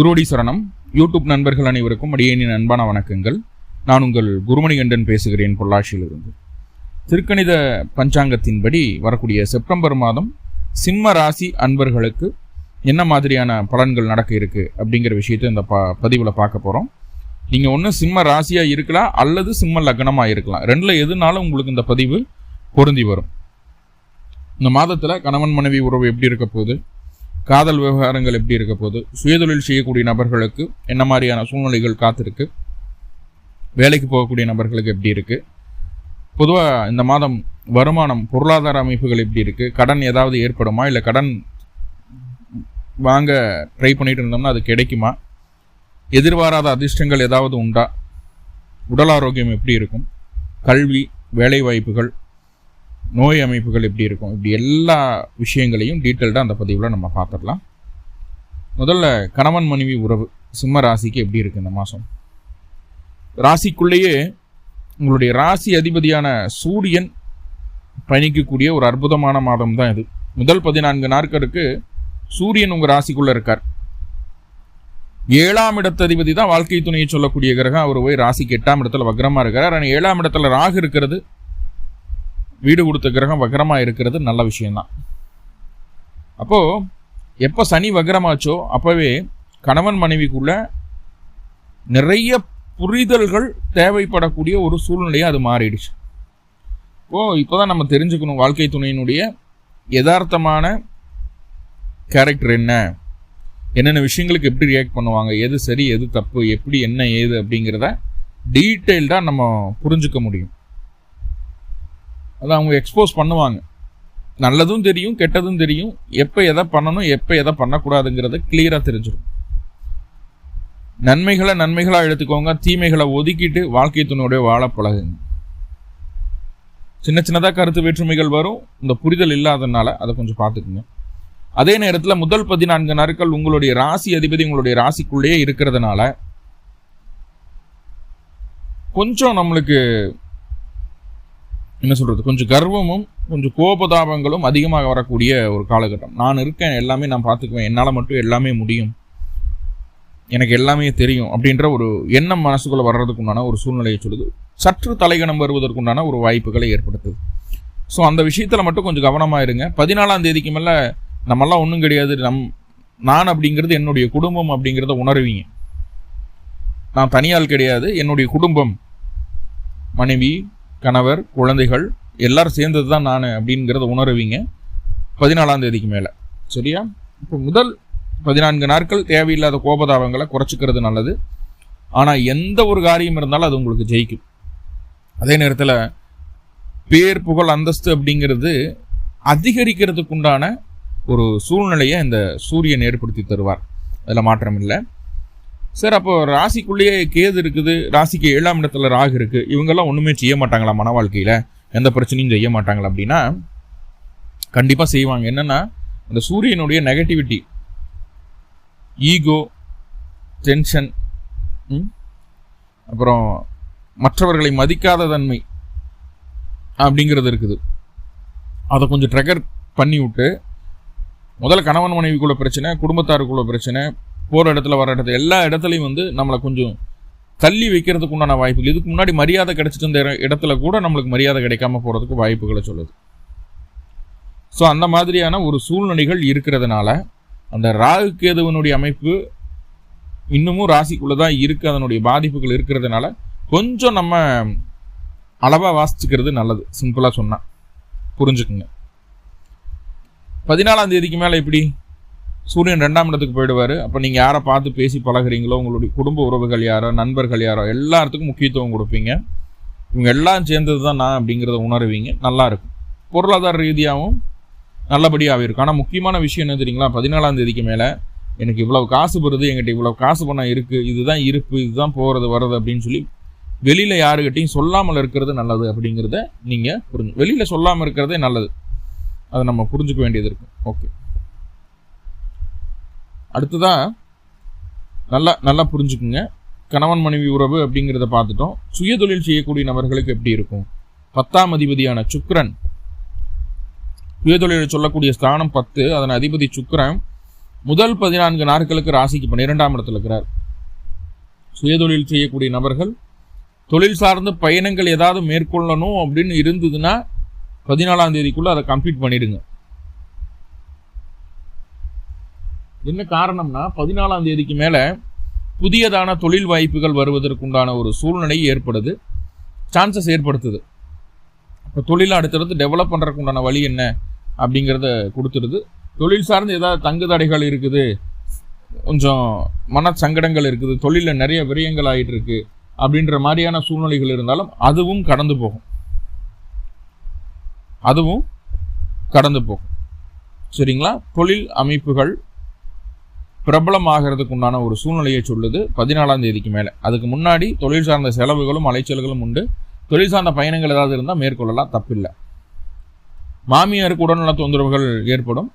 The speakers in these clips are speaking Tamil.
குருவடி சரணம். யூடியூப் நண்பர்கள் அனைவருக்கும் அடியேனின் அன்பான வணக்கங்கள். நான் உங்கள் குருமணிகண்டன் பேசுகிறேன் பொள்ளாச்சியிலிருந்து. திருக்கணித பஞ்சாங்கத்தின்படி வரக்கூடிய செப்டம்பர் மாதம் சிம்ம ராசி அன்பர்களுக்கு என்ன மாதிரியான பலன்கள் நடக்க இருக்கு அப்படிங்கிற விஷயத்த இந்த ப பதிவில் பார்க்க போகிறோம் நீங்கள் ஒன்று சிம்ம ராசியாக இருக்கலாம் அல்லது சிம்ம லக்னமாக இருக்கலாம். ரெண்டில் எதுனாலும் உங்களுக்கு இந்த பதிவு பொருந்தி வரும். இந்த மாதத்தில் கணவன் மனைவி உறவு எப்படி இருக்க போகுது? காதல் விவகாரங்கள் எப்படி இருக்க போகுது? சுயதொழில் செய்யக்கூடிய நபர்களுக்கு என்ன மாதிரியான சூழ்நிலைகள் காத்திருக்கு? வேலைக்கு போகக்கூடிய நபர்களுக்கு எப்படி இருக்குது பொதுவாக இந்த மாதம் வருமானம் பொருளாதார அமைப்புகள் எப்படி இருக்குது கடன் ஏதாவது ஏற்படுமா? இல்லை கடன் வாங்க ட்ரை பண்ணிட்டு இருந்தோம்னா அது கிடைக்குமா? எதிர்பாராத அதிர்ஷ்டங்கள் ஏதாவது உண்டா? உடல் ஆரோக்கியம் எப்படி இருக்கும்? கல்வி வேலை வாய்ப்புகள் நோய் அமைப்புகள் எப்படி இருக்கும் இப்படி எல்லா விஷயங்களையும் டீட்டெயில்டாக அந்த பதிவில் நம்ம பார்த்துடலாம். முதல்ல கணவன் மனைவி உறவு சிம்ம ராசிக்கு எப்படி இருக்குது இந்த மாதம் ராசிக்குள்ளேயே உங்களுடைய ராசி அதிபதியான சூரியன் பயணிக்கக்கூடிய ஒரு அற்புதமான மாதம் தான் இது. முதல் பதினான்கு நாட்களுக்கு சூரியன் உங்கள் ராசிக்குள்ளே இருக்கார். ஏழாம் இடத்து அதிபதி தான் வாழ்க்கை துணையை சொல்லக்கூடிய கிரகம். அவர் போய் ராசிக்கு எட்டாம் இடத்துல வக்ரமாக இருக்கார். ஆனால் ஏழாம் இடத்துல ராகு இருக்கிறது. வீடு கொடுத்த கிரகம் வக்ரமாக இருக்கிறது நல்ல விஷயம்தான். அப்போது எப்போ சனி வக்ரமாச்சோ அப்போவே கணவன் மனைவிக்குள்ள நிறைய புரிதல்கள் தேவைப்படக்கூடிய ஒரு சூழ்நிலையாக அது மாறிடுச்சு. ஓ இப்போ தான் நம்ம தெரிஞ்சுக்கணும் வாழ்க்கை துணையினுடைய யதார்த்தமான கேரக்டர் என்ன? என்னென்ன விஷயங்களுக்கு எப்படி ரியாக்ட் பண்ணுவாங்க? எது சரி எது தப்பு எப்படி என்ன ஏது அப்படிங்கிறத டீட்டெயில்டாக நம்ம புரிஞ்சுக்க முடியும். அதை அவங்க எக்ஸ்போஸ் பண்ணுவாங்க. நல்லதும் தெரியும் கெட்டதும் தெரியும். எப்போ எதை பண்ணணும் எப்போ எதை பண்ணக்கூடாதுங்கிறத கிளியராக தெரிஞ்சிடும் நன்மைகளை நன்மைகளாக எடுத்துக்கோங்க. தீமைகளை ஒதுக்கிட்டு வாழ்க்கை துணையோடைய வாழ பழகுங்க. சின்ன சின்னதாக கருத்து வேற்றுமைகள் வரும். இந்த புரிதல் இல்லாதனால அதை கொஞ்சம் பார்த்துக்குங்க. அதே நேரத்தில் முதல் பதினான்கு நாட்கள் உங்களுடைய ராசி அதிபதி உங்களுடைய ராசிக்குள்ளேயே இருக்கிறதுனால கொஞ்சம் நம்மளுக்கு என்ன சொல்கிறது கொஞ்சம் கர்வமும் கொஞ்சம் கோபதாபங்களும் அதிகமாக வரக்கூடிய ஒரு காலகட்டம். நான் இருக்கேன் எல்லாமே நான் பார்த்துக்குவேன். என்னால் மட்டும் எல்லாமே முடியும். எனக்கு எல்லாமே தெரியும் அப்படின்ற ஒரு எண்ணம் மனசுக்குள்ளே வர்றதுக்குண்டான ஒரு சூழ்நிலையை சொல்லுது. சற்று தலைகணம் வருவதற்குண்டான ஒரு வாய்ப்புகளை ஏற்படுத்துது. ஸோ அந்த விஷயத்தில் மட்டும் கொஞ்சம் கவனமாக இருங்க. பதினாலாம் தேதிக்கு மேலே நம்மெல்லாம் ஒன்றும் கிடையாது. நம் நான் அப்படிங்கிறது என்னுடைய குடும்பம் அப்படிங்கிறத உணர்வீங்க. நான் தனியால் கிடையாது. என்னுடைய குடும்பம். மனைவி கணவர் குழந்தைகள் எல்லாரும் சேர்ந்தது தான் நான் அப்படிங்கிறத உணருவீங்க பதினாலாம் தேதிக்கு மேலே. சரியா? இப்போ முதல் பதினான்கு நாட்கள் தேவையில்லாத கோபதாபங்களை குறைச்சிக்கிறது நல்லது. ஆனால் எந்த ஒரு காரியம் இருந்தாலும் அது உங்களுக்கு ஜெயிக்கும். அதே நேரத்தில் பேர் புகழ் அந்தஸ்து அப்படிங்கிறது அதிகரிக்கிறதுக்கு உண்டான ஒரு சூழ்நிலையை இந்த சூரியன் ஏற்படுத்தி தருவார். அதில் மாற்றம் இல்லை சார் அப்போ ராசிக்குள்ளேயே கேது இருக்குது ராசிக்கு ஏழாம் இடத்துல ராகு இருக்குது இவங்கெல்லாம் ஒன்றுமே செய்ய மாட்டாங்களா மன வாழ்க்கையில்? எந்த பிரச்சனையும் செய்ய மாட்டாங்களா அப்படின்னா கண்டிப்பாக செய்வாங்க. என்னென்னா அந்த சூரியனுடைய நெகட்டிவிட்டி ஈகோ டென்ஷன் அப்புறம் மற்றவர்களை மதிக்காத தன்மை அப்படிங்கிறது இருக்குது. அதை கொஞ்சம் ட்ரெகர் பண்ணி விட்டு முதல்ல கணவன் மனைவிக்குள்ள பிரச்சனை குடும்பத்தாருக்குள்ள பிரச்சனை போகிற இடத்துல வர இடத்துல எல்லா இடத்துலையும் வந்து நம்மளை கொஞ்சம் தள்ளி வைக்கிறதுக்கு உண்டான வாய்ப்புகள். இதுக்கு முன்னாடி மரியாதை கிடைச்சிட்டு இருந்த இடத்துல கூட நம்மளுக்கு மரியாதை கிடைக்காம போகிறதுக்கு வாய்ப்புகளை சொல்லுது. ஸோ அந்த மாதிரியான ஒரு சூழ்நிலைகள் இருக்கிறதுனால அந்த ராகு கேதுவனுடைய அமைப்பு இன்னமும் ராசிக்குள்ளே தான் இருக்குது அதனுடைய பாதிப்புகள் இருக்கிறதுனால கொஞ்சம் நம்ம அளவாக வாசிச்சுக்கிறது நல்லது. சிம்பிளாக சொன்னால் புரிஞ்சுக்குங்க. பதினாலாம் தேதிக்கு மேலே எப்படி? சூரியன் ரெண்டாம் இடத்துக்கு போயிடுவார். அப்போ நீங்கள் யாரை பார்த்து பேசி பழகிறீங்களோ உங்களுடைய குடும்ப உறவுகள் யாரோ நண்பர்கள் யாரோ எல்லாத்துக்கும் முக்கியத்துவம் கொடுப்பீங்க. இவங்க எல்லாம் சேர்ந்தது தான் நான் அப்படிங்கிறத உணருவீங்க. நல்லா இருக்கும். பொருளாதார ரீதியாகவும் நல்லபடியாக இருக்கும். ஆனால் முக்கியமான விஷயம் என்ன தெரியுங்களா? பதினாலாம் தேதிக்கு மேலே எனக்கு இவ்வளோ காசு வருது எங்கிட்ட இவ்வளோ காசு பணம் இருக்குது இதுதான் இருப்பு இதுதான் போகிறது வர்றது அப்படின்னு சொல்லி வெளியில் யாருக்கிட்டையும் சொல்லாமல் இருக்கிறது நல்லது அப்படிங்கிறத நீங்கள் புரிஞ்சு வெளியில் சொல்லாமல் இருக்கிறதே நல்லது. அதை நம்ம புரிஞ்சுக்க வேண்டியது இருக்கும். ஓகே. அடுத்ததாக நல்லா நல்லா புரிஞ்சுக்குங்க. கணவன் மனைவி உறவு அப்படிங்கிறத பார்த்துட்டோம். சுயதொழில் செய்யக்கூடிய நபர்களுக்கு எப்படி இருக்கும்? பத்தாம் அதிபதியான சுக்ரன் சுயதொழிலை சொல்லக்கூடிய ஸ்தானம் பத்து அதன் அதிபதி சுக்ரன் முதல் பதினான்கு நாட்களுக்கு ராசிக்கு பன்னிரெண்டாம் இடத்துல இருக்கிறார். சுயதொழில் செய்யக்கூடிய நபர்கள் தொழில் சார்ந்த பயணங்கள் ஏதாவது மேற்கொள்ளணும் அப்படின்னு இருந்ததுன்னா பதினாலாம் தேதிக்குள்ளே அதை கம்ப்ளீட் பண்ணிடுங்க. என்ன காரணம்னா பதினாலாம் தேதிக்கு மேலே புதியதான தொழில் வாய்ப்புகள் வருவதற்குண்டான ஒரு சூழ்நிலை ஏற்படுது சான்சஸ் ஏற்படுத்துது. இப்போ தொழிலை அடுத்தடுத்து டெவலப் பண்ணுறதுக்குண்டான வழி என்ன அப்படிங்கிறத கொடுத்துருது தொழில் சார்ந்து ஏதாவது தங்குதடைகள் இருக்குது கொஞ்சம் மன சங்கடங்கள் இருக்குது தொழிலில் நிறைய விரயங்கள் ஆகிட்டு இருக்கு அப்படின்ற மாதிரியான சூழ்நிலைகள் இருந்தாலும் அதுவும் கடந்து போகும். அதுவும் கடந்து போகும். சரிங்களா? தொழில் அமைப்புகள் பிரபலமாகிறதுக்கு உண்டான ஒரு சூழ்நிலையை சொல்லுது பதினாலாம் தேதிக்கு மேலே. அதுக்கு முன்னாடி தொழில் சார்ந்த செலவுகளும் அலைச்சல்களும் உண்டு. தொழில் சார்ந்த பயணங்கள் ஏதாவது இருந்தால் மேற்கொள்ளலாம் தப்பில்லை. மாமியாருக்கு உடல்நல தொந்தரவுகள் ஏற்படும்.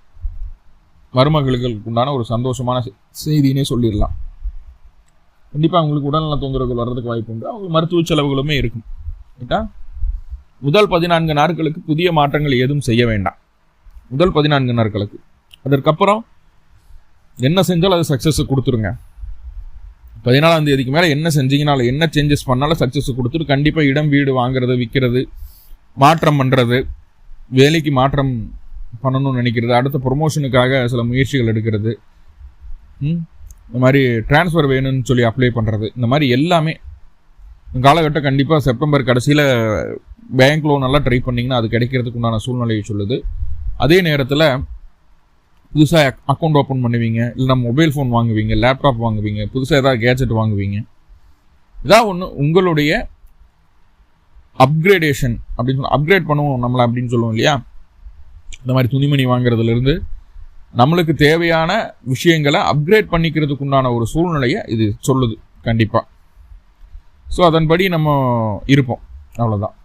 மருமகளுக்கு உண்டான ஒரு சந்தோஷமான செய்தினே சொல்லிடலாம். கண்டிப்பாக அவங்களுக்கு உடல்நல தொந்தரவுகள் வர்றதுக்கு வாய்ப்பு உண்டு. அவங்க மருத்துவ செலவுகளுமே இருக்கும். ரைட்டா முதல் பதினான்கு நாட்களுக்கு புதிய மாற்றங்கள் ஏதும் செய்ய வேண்டாம். முதல் பதினான்கு நாட்களுக்கு. அதற்கப்புறம் என்ன செஞ்சாலும் அது சக்ஸஸ் கொடுத்துருங்க. பதினாலாம் தேதிக்கு மேலே என்ன செஞ்சீங்கனாலும் என்ன சேஞ்சஸ் பண்ணாலும் சக்ஸஸ் கொடுத்துட்டு கண்டிப்பாக இடம் வீடு வாங்குறது விற்கிறது மாற்றம் பண்ணுறது வேலைக்கு மாற்றம் பண்ணணும்னு நினைக்கிறது அடுத்த ப்ரொமோஷனுக்காக சில முயற்சிகள் எடுக்கிறது இந்த மாதிரி டிரான்ஸ்ஃபர் வேணும்னு சொல்லி அப்ளை பண்ணுறது இந்த மாதிரி எல்லாமே. காலகட்டம் கண்டிப்பாக செப்டம்பர் கடைசியில் பேங்க் லோன் எல்லாம் ட்ரை பண்ணிங்கன்னா அது கிடைக்கிறதுக்கு உண்டான சூழ்நிலையை சொல்லுது. அதே நேரத்தில் புதுசாக அக்கௌண்ட் ஓப்பன் பண்ணுவீங்க இல்லைனா மொபைல் ஃபோன் வாங்குவீங்க லேப்டாப் வாங்குவீங்க புதுசாக ஏதாவது கேஜெட் வாங்குவீங்க. இதான் ஒன்று உங்களுடைய அப்கிரேடேஷன் அப்படின்னு சொல்லி அப்கிரேட் பண்ணுவோம் நம்மளை அப்படின்னு சொல்லுவோம் இல்லையா? இந்த மாதிரி துணிமணி வாங்குறதுலேருந்து நம்மளுக்கு தேவையான விஷயங்களை அப்கிரேட் பண்ணிக்கிறதுக்கு உண்டான ஒரு சூழ்நிலையை இது சொல்லுது கண்டிப்பாக ஸோ அதன்படி நம்ம இருப்போம் அவ்வளோதான்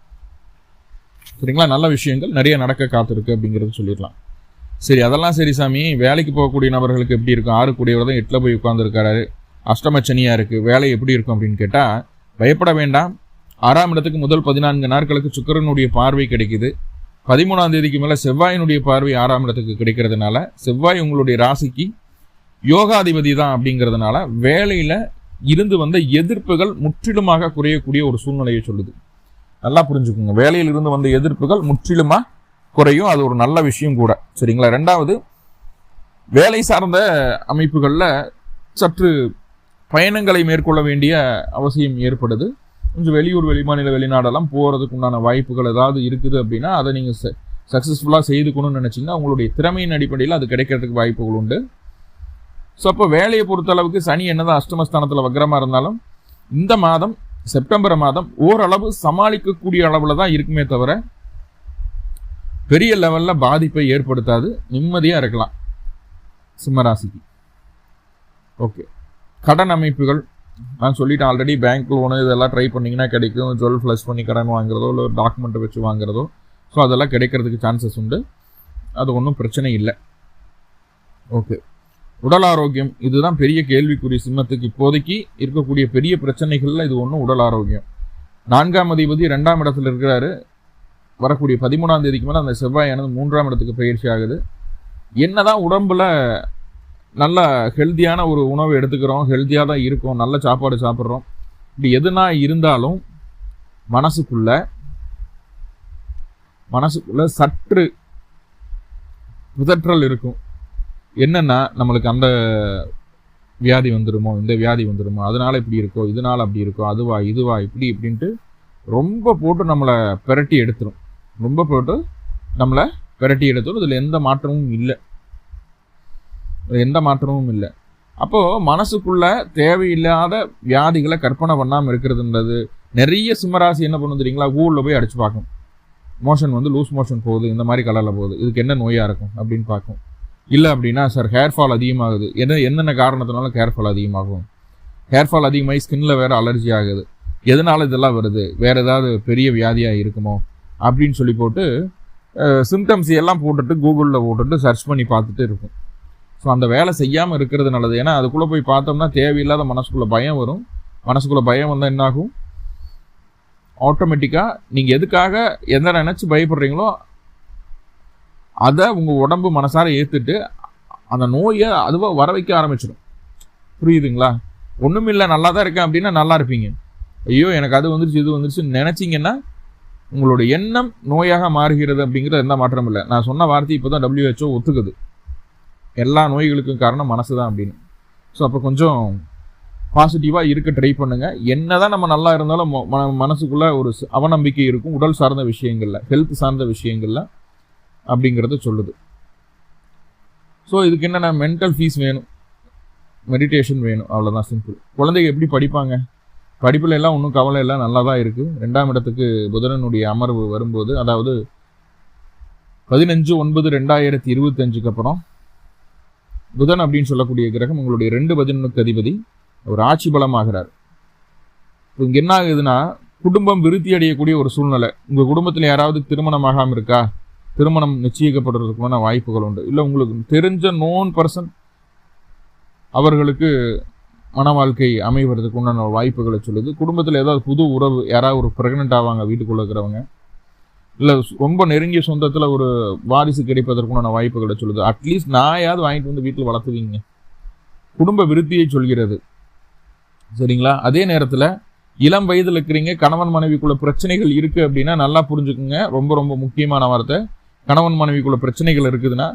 சரிங்களா? நல்ல விஷயங்கள் நிறைய நடக்க காத்திருக்கு அப்படிங்கிறது சொல்லிடலாம். சரி அதெல்லாம் சரி சாமி. வேலைக்கு போகக்கூடிய நபர்களுக்கு எப்படி இருக்கும்? ஆறு கூடியவர் தான் எட்டில் போய் உட்காந்துருக்காரு அஷ்டமச்சனியாக இருக்குது வேலை எப்படி இருக்கும் அப்படின்னு கேட்டால் பயப்பட வேண்டாம். ஆறாம் இடத்துக்கு முதல் பதினான்கு நாட்களுக்கு சுக்கரனுடைய பார்வை கிடைக்குது. பதிமூணாம் தேதிக்கு மேலே செவ்வாயினுடைய பார்வை ஆறாம் இடத்துக்கு கிடைக்கிறதுனால செவ்வாய் உங்களுடைய ராசிக்கு யோகாதிபதி தான் அப்படிங்கிறதுனால வேலையில் இருந்து வந்த எதிர்ப்புகள் முற்றிலுமாக குறையக்கூடிய ஒரு சூழ்நிலையை சொல்லுது. நல்லா புரிஞ்சுக்கோங்க. வேலையில் இருந்து வந்த எதிர்ப்புகள் முற்றிலுமாக குறையும். அது ஒரு நல்ல விஷயம் கூட. சரிங்களா? ரெண்டாவது வேலை சார்ந்த அமைப்புகளில் சற்று பயணங்களை மேற்கொள்ள வேண்டிய அவசியம் ஏற்படுது. கொஞ்சம் வெளியூர் வெளிமாநில வெளிநாடெல்லாம் போகிறதுக்கு உண்டான வாய்ப்புகள் ஏதாவது இருக்குது அப்படின்னா அதை நீங்கள் சக்ஸஸ்ஃபுல்லாக செய்துக்கணும்னு நினச்சிங்கன்னா உங்களுடைய திறமையின் அடிப்படையில் அது கிடைக்கிறதுக்கு வாய்ப்புகள் உண்டு. ஸோ அப்போ வேலையை பொறுத்தளவுக்கு சனி என்னதான் அஷ்டமஸ்தானத்தில் வக்கரமாக இருந்தாலும் இந்த மாதம் செப்டம்பர் மாதம் ஓரளவு சமாளிக்கக்கூடிய அளவில் தான் இருக்குமே தவிர பெரிய லெவலில் பாதிப்பை ஏற்படுத்தாது. நிம்மதியாக இருக்கலாம். சிம்மராசிக்கு. ஓகே கடன் அமைப்புகள். நான் சொல்லிட்டேன் ஆல்ரெடி பேங்க் லோனு இதெல்லாம் ட்ரை பண்ணிங்கன்னா கிடைக்கும். ஜுவல் ஃப்ளஷ் பண்ணி கடன் வாங்குறதோ இல்லை டாக்குமெண்ட்டை வச்சு வாங்குறதோ ஸோ அதெல்லாம் கிடைக்கிறதுக்கு சான்சஸ் உண்டு. அது ஒன்றும் பிரச்சனை இல்லை. ஓகே உடல் ஆரோக்கியம். இதுதான் பெரிய கேள்விக்குரிய சிம்மத்துக்கு. இப்போதைக்கு இருக்கக்கூடிய பெரிய பிரச்சனைகளில் இது ஒன்றும் உடல் ஆரோக்கியம். நான்காம் அதிபதி ரெண்டாம் இடத்துல இருக்கிறாரு. வரக்கூடிய பதிமூணாம் தேதிக்கு மேலே அந்த செவ்வாயானது மூன்றாம் இடத்துக்கு பயிற்சி ஆகுது. என்னதான் உடம்புல நல்ல ஹெல்த்தியான ஒரு உணவு எடுத்துக்கிறோம் ஹெல்த்தியாக தான் இருக்கும் நல்ல சாப்பாடு சாப்பிட்றோம். இப்படி எதுனா இருந்தாலும் மனசுக்குள்ள மனசுக்குள்ள சற்று புதற்றல் இருக்கும். என்னன்னா நம்மளுக்கு அந்த வியாதி வந்துடுமோ இந்த வியாதி வந்துடுமோ அதனால் இப்படி இருக்கோ இதனால் அப்படி இருக்கோ அதுவா இதுவா இப்படி இப்படின்ட்டு ரொம்ப போட்டு நம்மளை பிரட்டி எடுத்துரும். ரொம்ப போட்டு நம்மளை விரட்டி எடுத்தோம். இதில் எந்த மாற்றமும் இல்லை. எந்த மாற்றமும் இல்லை. அப்போது மனசுக்குள்ள தேவையில்லாத வியாதிகளை கற்பனை பண்ணாமல் இருக்கிறதுன்றது நிறைய சிம்மராசி என்ன பண்ணும் தெரியுங்களா? கூகுளில் போய் அடிச்சு பார்க்கும். மோஷன் வந்து லூஸ் மோஷன் போகுது இந்த மாதிரி கலரில் போகுது. இதுக்கு என்ன நோயாக இருக்கும் அப்படின்னு பார்க்கும். இல்லை அப்படின்னா சார் ஹேர் ஃபால் அதிகமாகுது. என்ன என்னென்ன காரணத்தினாலும் ஹேர் ஃபால் அதிகமாகும்? ஹேர் ஃபால் அதிகமாகி ஸ்கின்ல வேறு அலர்ஜி ஆகுது. எதனால இதெல்லாம் வருது? வேறு ஏதாவது பெரிய வியாதியாக இருக்குமோ? அப்படின்னு சொல்லி போட்டு சிம்டம்ஸ் எல்லாம் போட்டுட்டு கூகுளில் போட்டுட்டு சர்ச் பண்ணி பார்த்துட்டு இருக்கும். ஸோ அந்த வேலை செய்யாமல் இருக்கிறது நல்லது. ஏன்னா அதுக்குள்ளே போய் பார்த்தோம்னா தேவையில்லாத மனசுக்குள்ளே பயம் வரும். மனசுக்குள்ளே பயம் வந்தால் என்னாகும்? ஆட்டோமேட்டிக்காக நீங்கள் எதுக்காக எந்த நினச்சி பயப்படுறீங்களோ அதை உங்கள் உடம்பு மனசார ஏற்றுட்டு அந்த நோயை அதுவாக வர வைக்க ஆரம்பிச்சிடும். புரியுதுங்களா? ஒன்றுமில்லை நல்லா தான் இருக்கேன் அப்படின்னா நல்லா இருப்பீங்க. ஐயோ எனக்கு அது வந்துருச்சு இது வந்துருச்சு நினச்சிங்கன்னா உங்களோட எண்ணம் நோயாக மாறுகிறது அப்படிங்கிறது எந்த மாற்றம் இல்லை. நான் சொன்ன வார்த்தை இப்போ தான் டபிள்யூஹெச்ஓ ஒத்துக்குது. எல்லா நோய்களுக்கும் காரணம் மனசு தான் அப்படின்னு. ஸோ அப்போ கொஞ்சம் பாசிட்டிவாக இருக்க ட்ரை பண்ணுங்க. என்னதான் நம்ம நல்லா இருந்தாலும் மனசுக்குள்ளே ஒரு அவநம்பிக்கை இருக்கும். உடல் சார்ந்த விஷயங்களில் ஹெல்த் சார்ந்த விஷயங்களில் அப்படிங்கிறத சொல்லுது. ஸோ இதுக்கு என்னென்ன மென்டல் ஃபீஸ் வேணும்? மெடிடேஷன் வேணும். அவ்வளோதான் சிம்பிள் குழந்தைங்க எப்படி படிப்பாங்க? படிப்புல எல்லாம் ஒன்றும் கவலை இல்லை நல்லா தான் இருக்குது ரெண்டாம் இடத்துக்கு புதனனுடைய அமர்வு வரும்போது அதாவது பதினஞ்சு ஒன்பது ரெண்டாயிரத்தி இருபத்தஞ்சுக்கு அப்புறம் புதன் அப்படின்னு சொல்லக்கூடிய கிரகம் உங்களுடைய ரெண்டு பதினொன்றுக்கு அதிபதி ஒரு ஆட்சி பலமாகிறார். இப்போ இங்கே என்ன ஆகுதுன்னா குடும்பம் விருத்தி அடையக்கூடிய ஒரு சூழ்நிலை. உங்கள் குடும்பத்தில் யாராவது திருமணம் ஆகாமல் இருக்கா? திருமணம் நிச்சயிக்கப்படுறதுக்குமான வாய்ப்புகள் உண்டு. இல்லை உங்களுக்கு தெரிஞ்ச நோன் பர்சன் அவர்களுக்கு மன வாழ்க்கை அமைவதற்கு உண்டான வாய்ப்புகளை சொல்லுது. குடும்பத்தில் ஏதாவது புது உறவு யாராவது ஒரு ப்ரெக்னென்ட் ஆவாங்க வீட்டுக்குள்ளே இருக்கிறவங்க இல்லை ரொம்ப நெருங்கிய சொந்தத்தில் ஒரு வாரிசு கிடைப்பதற்குண்டான வாய்ப்புகளை சொல்லுது. அட்லீஸ்ட் நாயாவது வாங்கிட்டு வந்து வீட்டில் வளர்த்துவீங்க. குடும்ப விருத்தியை சொல்கிறது. சரிங்களா? அதே நேரத்தில் இளம் வயதில் இருக்கிறீங்க கணவன் மனைவிக்குள்ள பிரச்சனைகள் இருக்குது அப்படின்னா நல்லா புரிஞ்சுக்குங்க. ரொம்ப ரொம்ப முக்கியமான வார்த்தை. கணவன் மனைவிக்குள்ள பிரச்சனைகள் இருக்குதுன்னா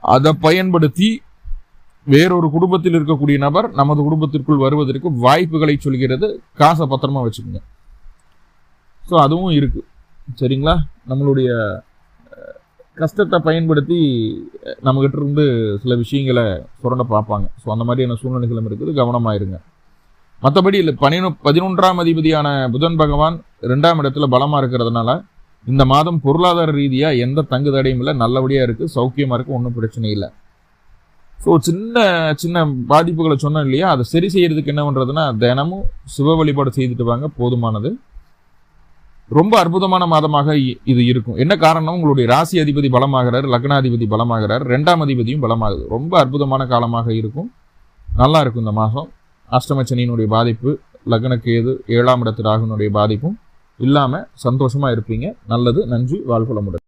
அதை பயன்படுத்தி வேறொரு குடும்பத்தில் இருக்கக்கூடிய நபர் நமது குடும்பத்திற்குள் வருவதற்கு வாய்ப்புகளை சொல்கிறது. காசை பத்திரமா வச்சுக்கோங்க. ஸோ அதுவும் இருக்கு. சரிங்களா? நம்மளுடைய கஷ்டத்தை பயன்படுத்தி நம்மகிட்ட இருந்து சில விஷயங்களை சுரண்ட பார்ப்பாங்க. ஸோ அந்த மாதிரியான சூழ்நிலைகளும் இருக்குது. கவனமாயிருங்க. மற்றபடி இல்லை பனினொ பதினொன்றாம் அதிபதியான புதன் பகவான் ரெண்டாம் இடத்துல பலமாக இருக்கிறதுனால இந்த மாதம் பொருளாதார ரீதியாக எந்த தங்கு தடையும் இல்லை. நல்லபடியாக இருக்குது சௌக்கியமாக இருக்கு. ஒன்றும் பிரச்சனை இல்லை. ஸோ சின்ன சின்ன பாதிப்புகளை சொன்னேன் இல்லையா அதை சரி செய்யறதுக்கு என்ன பண்ணுறதுன்னா தினமும் சிவ வழிபாடு செய்துட்டு வாங்க போதுமானது. ரொம்ப அற்புதமான மாதமாக இது இருக்கும். என்ன காரணம்? உங்களுடைய ராசி அதிபதி பலமாகிறார் லக்னாதிபதி பலமாகிறார் ரெண்டாம் அதிபதியும் பலமாகுது. ரொம்ப அற்புதமான காலமாக இருக்கும். நல்லா இருக்கும் இந்த மாதம். அஷ்டமச்சனியினுடைய பாதிப்பு லக்னக்கேது ஏழாம் இடத்து ராகுனுடைய பாதிப்பும் இல்லாமல் சந்தோஷமாக இருப்பீங்க. நல்லது நன்றி வாழ்வளமுடன்